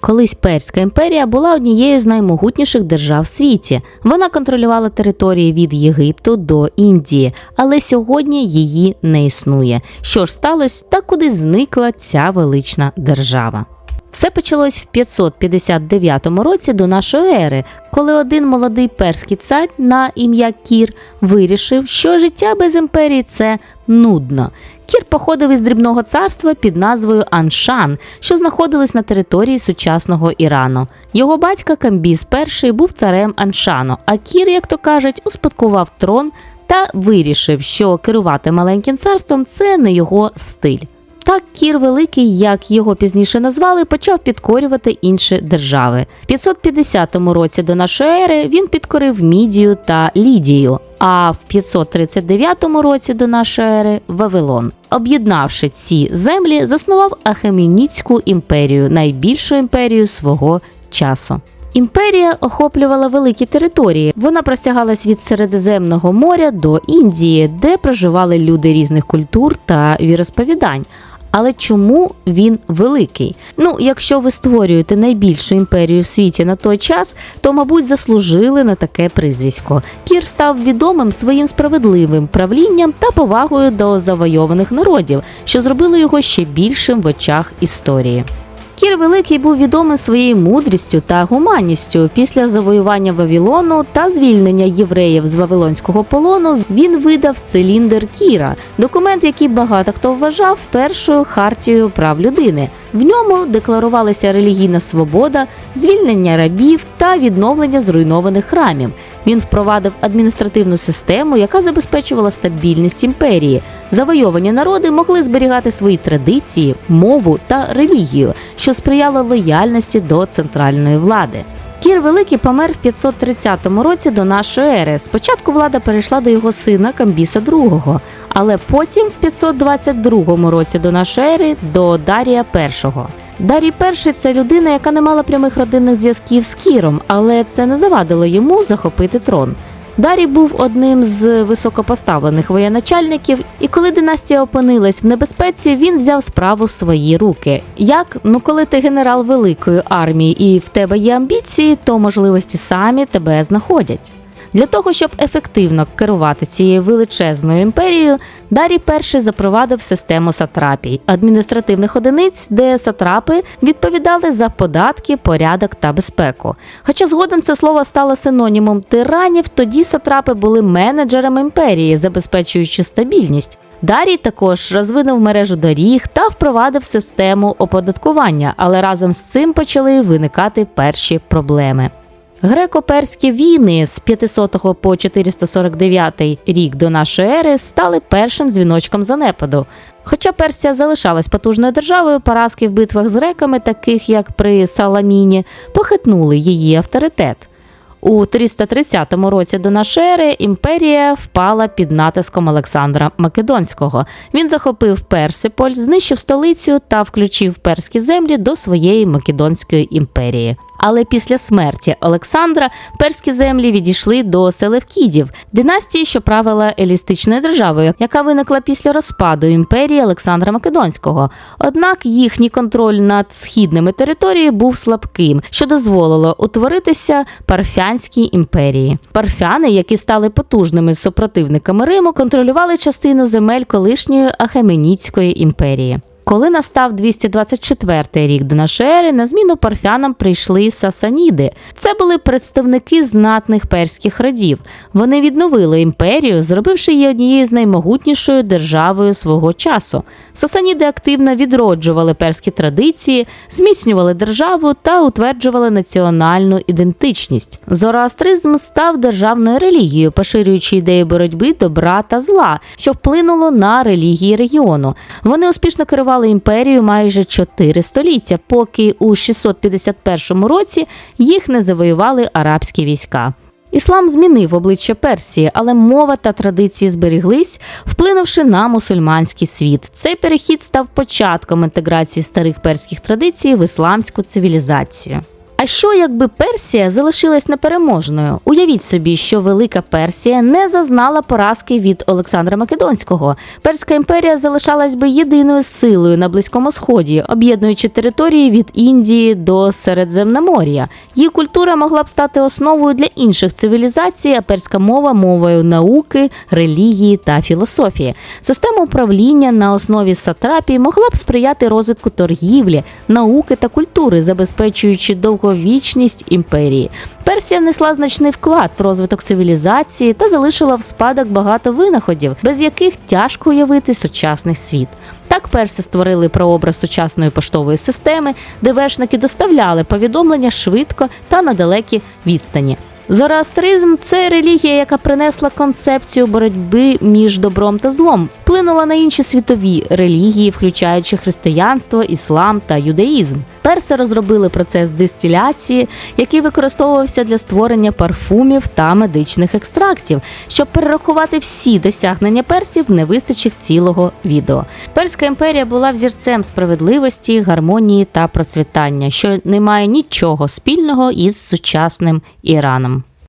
Колись Перська імперія була однією з наймогутніших держав в світі. Вона контролювала території від Єгипту до Індії, але сьогодні її не існує. Що ж сталося та куди зникла ця велична держава? Все почалось в 559 році до нашої ери, коли один молодий перський цар на ім'я Кір вирішив, що життя без імперії це нудно. Кір походив із дрібного царства під назвою Аншан, що знаходилось на території сучасного Ірану. Його батька Камбіз І був царем Аншану, а Кір, як то кажуть, успадкував трон та вирішив, що керувати маленьким царством це не його стиль. Так Кір Великий, як його пізніше назвали, почав підкорювати інші держави. В 550 році до нашої ери він підкорив Мідію та Лідію, а в 539 році до нашої ери Вавилон. Об'єднавши ці землі, заснував Ахеменітську імперію, найбільшу імперію свого часу. Імперія охоплювала великі території. Вона простягалась від Середземного моря до Індії, де проживали люди різних культур та віросповідань. Але чому він великий? Ну, якщо ви створюєте найбільшу імперію в світі на той час, то, мабуть, заслужили на таке прізвисько. Кір став відомим своїм справедливим правлінням та повагою до завойованих народів, що зробило його ще більшим в очах історії. Кір Великий був відомий своєю мудрістю та гуманністю. Після завоювання Вавилону та звільнення євреїв з Вавилонського полону він видав циліндр Кіра, документ, який багато хто вважав першою хартією прав людини. В ньому декларувалася релігійна свобода, звільнення рабів та відновлення зруйнованих храмів. Він впровадив адміністративну систему, яка забезпечувала стабільність імперії. Завойовані народи могли зберігати свої традиції, мову та релігію, що сприяло лояльності до центральної влади. Кір Великий помер в 530 році до нашої ери. Спочатку влада перейшла до його сина Камбіса II, але потім в 522 році до нашої ери до Дарія І. Дарій І – це людина, яка не мала прямих родинних зв'язків з Кіром, але це не завадило йому захопити трон. Дарій був одним з високопоставлених воєначальників, і коли династія опинилась в небезпеці, він взяв справу в свої руки. Як ну, коли ти генерал великої армії і в тебе є амбіції, то можливості самі тебе знаходять. Для того, щоб ефективно керувати цією величезною імперією, Дарій І запровадив систему сатрапій, адміністративних одиниць, де сатрапи відповідали за податки, порядок та безпеку. Хоча згодом це слово стало синонімом тиранів, тоді сатрапи були менеджерами імперії, забезпечуючи стабільність. Дарій також розвинув мережу доріг та впровадив систему оподаткування, але разом з цим почали виникати перші проблеми. Греко-перські війни з 500 по 449 рік до нашої ери стали першим дзвіночком занепаду. Хоча Персія залишалась потужною державою, поразки в битвах з греками, таких як при Саламіні, похитнули її авторитет. У 330 році до нашої ери імперія впала під натиском Олександра Македонського. Він захопив Персиполь, знищив столицю та включив перські землі до своєї Македонської імперії. Але після смерті Олександра перські землі відійшли до Селевкідів, династії, що правила елістичною державою, яка виникла після розпаду імперії Олександра Македонського. Однак їхній контроль над східними територіями був слабким, що дозволило утворитися парфянській імперії. Парфяни, які стали потужними супротивниками Риму, контролювали частину земель колишньої Ахеменітської імперії. Коли настав 224 рік до нашої ери, на зміну парфянам прийшли сасаніди. Це були представники знатних перських родів. Вони відновили імперію, зробивши її однією з наймогутнішою державою свого часу. Сасаніди активно відроджували перські традиції, зміцнювали державу та утверджували національну ідентичність. Зороастризм став державною релігією, поширюючи ідеї боротьби добра та зла, що вплинуло на релігії регіону. Вони успішно керували керували імперією майже 4 століття, поки у 651 році їх не завоювали арабські війська. Іслам змінив обличчя Персії, але мова та традиції зберіглись, вплинувши на мусульманський світ. Цей перехід став початком інтеграції старих перських традицій в ісламську цивілізацію. А що якби Персія залишилась непереможною? Уявіть собі, що Велика Персія не зазнала поразки від Олександра Македонського. Перська імперія залишалась би єдиною силою на Близькому Сході, об'єднуючи території від Індії до Середземномор'я. Її культура могла б стати основою для інших цивілізацій, а перська мова мовою науки, релігії та філософії. Система управління на основі сатрапії могла б сприяти розвитку торгівлі, науки та культури, забезпечуючи довговічність імперії. Персія внесла значний вклад в розвиток цивілізації та залишила в спадок багато винаходів, без яких тяжко уявити сучасний світ. Так перси створили прообраз сучасної поштової системи, де вершники доставляли повідомлення швидко та на далекі відстані. Зороастризм це релігія, яка принесла концепцію боротьби між добром та злом, вплинула на інші світові релігії, включаючи християнство, іслам та юдаїзм. Перси розробили процес дистиляції, який використовувався для створення парфумів та медичних екстрактів. Щоб перерахувати всі досягнення персів, не вистачить цілого відео. Перська імперія була взірцем справедливості, гармонії та процвітання, що не має нічого спільного із сучасним Іраном.